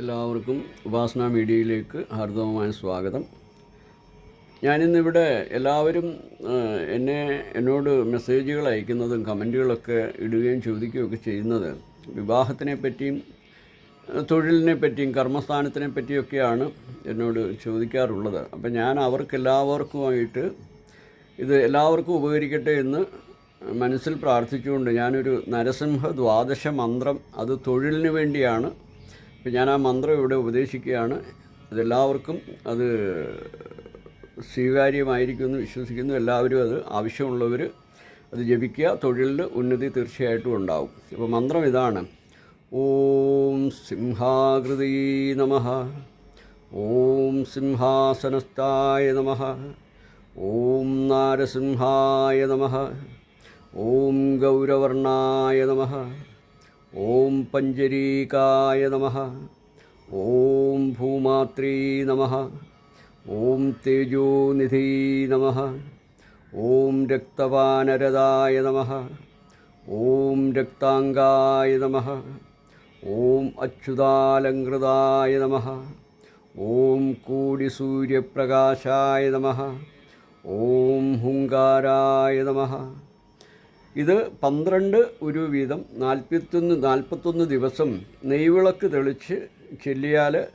എല്ലാവർക്കും ഉപാസന മീഡിയയിലേക്ക് ഹാർദവമായ സ്വാഗതം. ഞാനിന്നിവിടെ എല്ലാവരും എന്നെ എന്നോട് മെസ്സേജുകൾ അയക്കുന്നതും കമന്റുകളൊക്കെ ഇടുകയും ചോദിക്കുകയൊക്കെ ചെയ്യുന്നത് വിവാഹത്തിനെ പറ്റിയും തൊഴിലിനെ പറ്റിയും കർമ്മസ്ഥാനത്തിനെ പറ്റിയൊക്കെയാണ് എന്നോട് ചോദിക്കാറുള്ളത്. അപ്പം ഞാൻ അവർക്കെല്ലാവർക്കുമായിട്ട് ഇത് എല്ലാവർക്കും ഉപകരിക്കട്ടെ എന്ന് മനസ്സിൽ പ്രാർത്ഥിച്ചുകൊണ്ട് ഞാനൊരു നരസിംഹ ദ്വാദശ മന്ത്രം അത് തൊഴിലിന് വേണ്ടിയാണ് ഇപ്പം ഞാൻ ആ മന്ത്രം ഇവിടെ ഉപദേശിക്കുകയാണ്. അതെല്ലാവർക്കും അത് സ്വീകാര്യമായിരിക്കുമെന്ന് വിശ്വസിക്കുന്നു. എല്ലാവരും അത് ആവശ്യമുള്ളവർ അത് ജപിക്കുക. തൊഴിലിൽ ഉന്നതി തീർച്ചയായിട്ടും ഉണ്ടാവും. അപ്പോൾ മന്ത്രം ഇതാണ്. ഓം സിംഹാകൃതി നമ. ഓം സിംഹാസനസ്ഥായ നമ. ഓം നാരസിംഹായ നമ. ഓം ഗൗരവർണായ നമ. ഓം പഞ്ചരീകായ നമ. ഓം ഭൂമാത്രീ നമ. ഓം തേജോനിധി നമ. ഓം രക്തവാനരതായ നമ. ഓം രക്താംഗായ നമ. ഓം അച്യുതാലങ്കൃതായ നമ. ഓം കൂടി സൂര്യപ്രകാശായ നമ. ഓം ഹുങ്കാരായ നമ. ഇത് പന്ത്രണ്ട് ഒരു വീതം നാൽപ്പത്തൊന്ന് നാൽപ്പത്തൊന്ന് ദിവസം നെയ്വിളക്ക് തെളിച്ച് ചെല്ലിയാൽ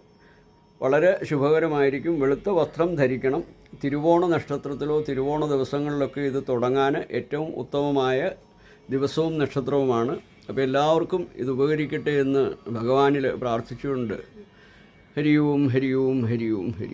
വളരെ ശുഭകരമായിരിക്കും. വെളുത്ത വസ്ത്രം ധരിക്കണം. തിരുവോണ നക്ഷത്രത്തിലോ തിരുവോണ ദിവസങ്ങളിലൊക്കെ ഇത് തുടങ്ങാൻ ഏറ്റവും ഉത്തമമായ ദിവസവും നക്ഷത്രവുമാണ്. അപ്പോൾ എല്ലാവർക്കും ഇത് ഉപകരിക്കട്ടെ എന്ന് ഭഗവാനിൽ പ്രാർത്ഥിച്ചുകൊണ്ട് ഹരി ഓം ഹരി ഓം ഹരി ഓം ഹരി